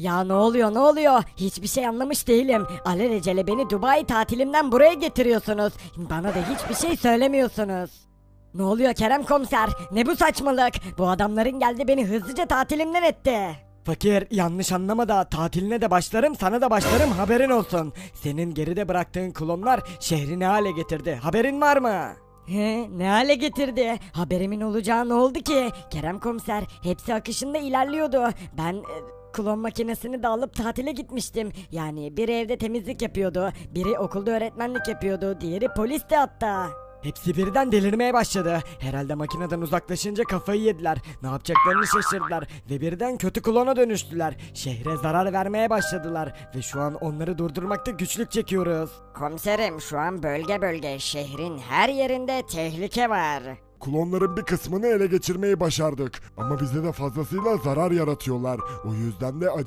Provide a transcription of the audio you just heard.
Ya ne oluyor ne oluyor? Hiçbir şey anlamış değilim. Alelacele beni Dubai tatilimden buraya getiriyorsunuz. Bana da hiçbir şey söylemiyorsunuz. Ne oluyor Kerem komiser? Ne bu saçmalık? Bu adamların geldi beni hızlıca tatilimden etti. Fakir yanlış anlama da tatiline de başlarım sana da başlarım haberin olsun. Senin geride bıraktığın klonlar şehri ne hale getirdi haberin var mı? He, ne hale getirdi? Haberimin olacağı ne oldu ki? Kerem komiser hepsi akışında ilerliyordu. Ben e, klon makinesini de alıp tatile gitmiştim. Yani biri evde temizlik yapıyordu, biri okulda öğretmenlik yapıyordu, diğeri polisti hatta. Hepsi birden delirmeye başladı. Herhalde makineden uzaklaşınca kafayı yediler. Ne yapacaklarını şaşırdılar ve birden kötü klona dönüştüler. Şehre zarar vermeye başladılar ve şu an onları durdurmakta güçlük çekiyoruz. Komiserim şu an bölge bölge şehrin her yerinde tehlike var. Klonların bir kısmını ele geçirmeyi başardık. Ama bize de fazlasıyla zarar yaratıyorlar. O yüzden de acele